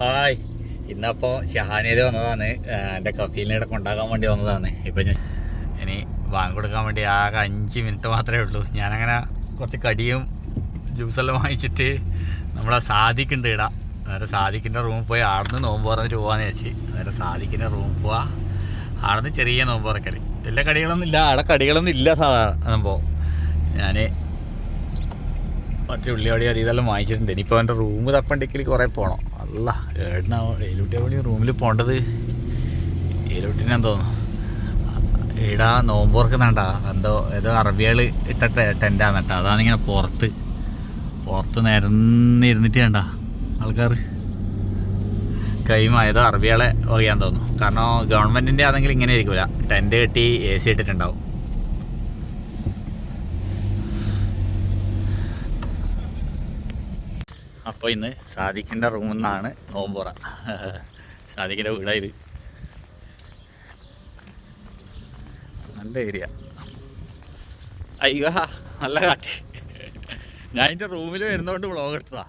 Hi. ഇന്നപ്പോൾ ഷഹാനിയിൽ വന്നതാണ്. എന്റെ കഫീലിനെ കൊണ്ടാക്കാൻ വേണ്ടി വന്നതാണ്. ഇപ്പം ഞാൻ ഇനി വാങ്ങി കൊടുക്കാൻ വേണ്ടി ആകെ അഞ്ച് മിനിറ്റ് മാത്രമേ ഉള്ളൂ. ഞാനങ്ങനെ കുറച്ച് കടിയും ജ്യൂസെല്ലാം വാങ്ങിച്ചിട്ട് നമ്മളെ സാധിക്കുന്നുണ്ട് ഇടാം. അന്നേരം സാധിക്കിന്റെ റൂമിൽ പോയി ആടുന്ന് നോമ്പ് പറഞ്ഞിട്ട് പോകാമെന്ന് വെച്ച് അന്നേരം സാധിക്കിന്റെ റൂമിൽ പോവാ. ആടുന്ന് ചെറിയ നോമ്പ് പറക്കൽ എല്ലാ കടികളൊന്നും ഇല്ല. അവിടെ കടികളൊന്നും ഇല്ല സാധാരണ സംഭവം. ഞാൻ കുറച്ച് ഉള്ളിയോടി അത് ഇതെല്ലാം വാങ്ങിച്ചിട്ടുണ്ട്. ഇനിയിപ്പോൾ എന്റെ റൂം തപ്പണ്ടിക്കൽ കുറേ പോകണം അല്ല ഏട്ടനാ ഏലൂട്ടി വേണ്ടി റൂമിൽ പോകേണ്ടത് ഏലൂട്ടിനെ തോന്നുന്നു. ഈടാ നോമ്പോർക്കുന്നുണ്ടാ എന്തോ ഏതോ അറബികൾ ഇട്ട ടെന്റാന്ന് കേട്ടോ. അതാണിങ്ങനെ പുറത്ത് പുറത്ത് നിരന്നിരുന്നിട്ട് കണ്ട ആൾക്കാർ കൈമ ഏതോ അറബികളെ വകയാന്ന് തോന്നുന്നു. കാരണം ഗവൺമെന്റിന്റെ ആണെങ്കിൽ ഇങ്ങനെ ആയിരിക്കില്ല ടെന്റ് കെട്ടി എ സി ഇട്ടിട്ടുണ്ടാവും. അപ്പോൾ ഇന്ന് സാദിഖിന്റെ റൂമിൽ നിന്നാണ് നോമ്പുറ. സാദിഖിന്റെ വീടായത് നല്ല ഏരിയ അയ്യോ നല്ല കാറ്റ്. ഞാൻ എന്റെ റൂമിൽ വരുന്നതുകൊണ്ട് വ്ളോഗ് എടുത്തതാ.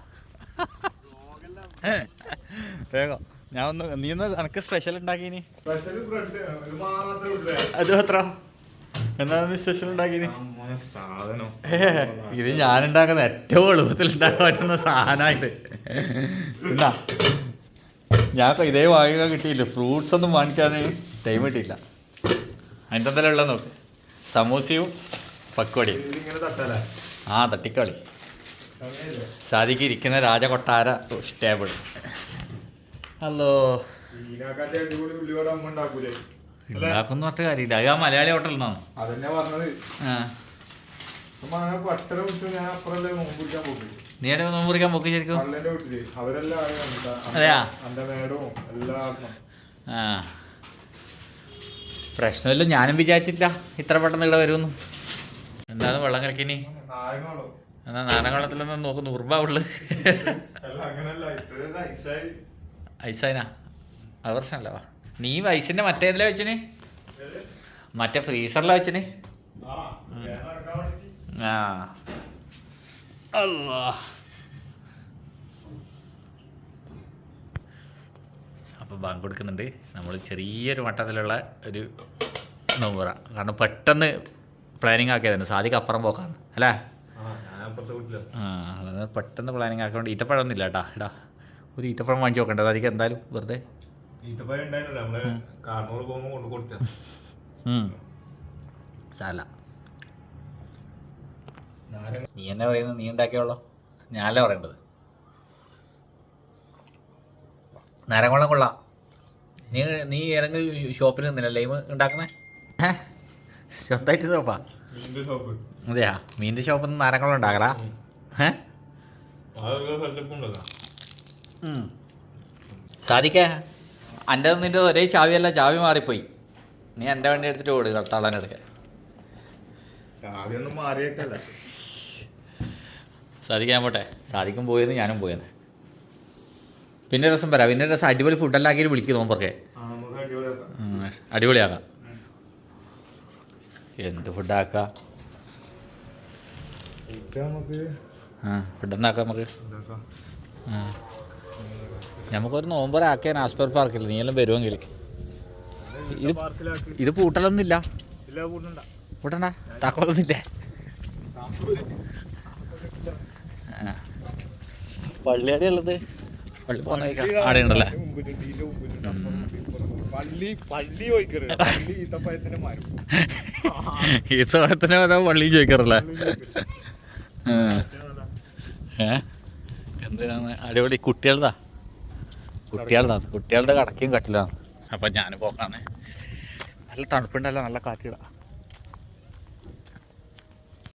വേഗം. ഞാൻ ഒന്ന് നീ ഒന്ന് എനിക്ക് സ്പെഷ്യൽ ഉണ്ടാക്കിനി. അത് എത്ര? എന്താണ് സ്പെഷ്യൽ സാധനം. ഇത് ഞാൻ ഉണ്ടാക്കുന്ന ഏറ്റവും എളുപ്പത്തിൽ ഉണ്ടാക്കാൻ പറ്റുന്ന സാധനമായിട്ട് എന്നാ ഞാൻ ഇതേ വാങ്ങിക്കാൻ കിട്ടിയില്ല. ഫ്രൂട്ട്സ് ഒന്നും വാങ്ങിക്കാൻ ടൈം കിട്ടിയില്ല. അതിന്റെ എന്തെല്ലാം ഉള്ളത് നോക്ക്. സമൂസയും തട്ടല്ലേ ആ തട്ടിക്കളി. സാദിക്ക് ഇരിക്കുന്ന രാജകൊട്ടാര ടേബിൾ. ഹലോ. ഉണ്ടാക്കുന്ന പറഞ്ഞ കാര്യമില്ല. അത് ആ മലയാളി ഹോട്ടലിൽ നിന്നാണ് അതന്നെ പറഞ്ഞത്. പട്ടര വിട്ട് ഞാൻ അപ്പുറല്ലേ നോമ്പ് പിടിക്കാൻ പോയി നീ എവിടെ നോമ്പ് മുറിക്കാൻ പോക്ക് ശരിക്കും? പള്ളേന്റെ വീട്ടിൽ. അവരെല്ലാം. അതെയാ? എന്റെ മേടവും എല്ലാം ആ. പ്രശ്നമില്ല ഞാനും വിചാരിച്ചില്ല ഇത്ര പെട്ടെന്ന് ഇവിടെ വരുമെന്ന്. എന്താണ് വെള്ളം കലക്കിനി എന്നാ നാരങ്ങവെള്ളത്തിലൊന്നും നോക്ക് നൂറുപാവുള്ളു ഐസായിനാ അത് പ്രശ്നമല്ല വാ. നീ വയസ്സിന്റെ മറ്റേതിലാ വെച്ചിന്? മറ്റേ ഫ്രീസറിലാ വെച്ചിന്? ആ അപ്പൊ ആ. അല്ലാ അപ്പോൾ ബാങ്ക് കൊടുക്കുന്നുണ്ട്. നമ്മൾ ചെറിയൊരു മട്ടത്തിലുള്ള ഒരു നോമ്പുറ. കാരണം പെട്ടെന്ന് പ്ലാനിങ് ആക്കിയതാണ്. സാധിക്ക് അപ്പുറം പോക്കാന്ന്. അല്ലേ? ആ പെട്ടെന്ന് പ്ലാനിങ് ആക്കിയോണ്ട് ഈത്തപ്പഴം ഒന്നും ഇല്ല കേട്ടാ ഇടാ ഒരു ഈറ്റപ്പഴം വാങ്ങിച്ച് നോക്കണ്ട. സാധിക്ക് എന്തായാലും വെറുതെ ഈത്തപ്പഴം ഉണ്ടായിരുന്നല്ലോ നമ്മൾ കാർണൂർ പോകുമ്പോ കൊണ്ടു കൊടുത്ത. സാല നാരങ്ങ നീ എന്നെ പറയുന്നത്? നീ ഉണ്ടാക്കിയോളോ ഞാനല്ലേ പറയേണ്ടത്. നാരങ്ങവെള്ളം കൊള്ളാം. നീ നീ ഏതെങ്കിലും ഷോപ്പിൽ നിന്നില്ല? ലൈമ് ഉണ്ടാക്കുന്നേ സ്വന്തമായിട്ട് ഷോപ്പാ? അതെയാ? മീന്റെ ഷോപ്പിൽ നിന്ന് നാരങ്ങവെള്ളം ഉണ്ടാക്കടാ? ഏഹ് സാധിക്കേ എന്റെ നിന്റെ ഒരേ ചാവിയല്ല ചാവി മാറിപ്പോയി. നീ എന്റെ വണ്ടി എടുത്തിട്ട് ഓട് ആദ്യമൊന്നും മാറിയേക്കല്ല. സാധിക്കാൻ പോട്ടെ. സാധിക്കും പോയെന്ന് ഞാനും പോയെന്ന്. പിന്നെ രസം പറയാം. പിന്നെ രസം അടിപൊളി ഫുഡെല്ലാം ആക്കി വിളിക്കും നോമ്പൊക്കെ അടിപൊളിയാക്കാം. എന്ത് ഫുഡാക്കാം ഫുഡ് ഫുഡെന്നാക്കാം നമുക്ക് ഉണ്ടാക്കാം ആ. നമുക്കൊരു നോമ്പറ ആക്കിയാൽ ആസ്പർ പാർക്കില്ല നീ എല്ലാം വരുമെങ്കിൽ ഇത് ഇത് പൂട്ടലൊന്നും ഇല്ല ഇല്ല കൂട്ടണ്ട പൂട്ടണ്ട? താക്കോലൊന്നും ഇല്ലേ ആ. പള്ളിയുടെ ഉള്ളത്? പള്ളി പോകുന്ന ആടെ ഉണ്ടല്ലേ? പള്ളി പള്ളി പോയിക്കരുത് പള്ളി ഈത്തപ്പഴത്തിന്റെ മരം. ഈ സമയത്തിന് ഓരോ പള്ളി ചോദിക്കാറല്ലേ ഏ? എന്തിനാണ്? അടിപൊളി. കുട്ടികളുടെ കുട്ടികളുടെ കുട്ടികളുടെ കടക്കയും കട്ടിലാണ് അപ്പം ഞാൻ പോക്കാണ് നല്ല തണുപ്പുണ്ടല്ലോ നല്ല കാറ്റിടാം.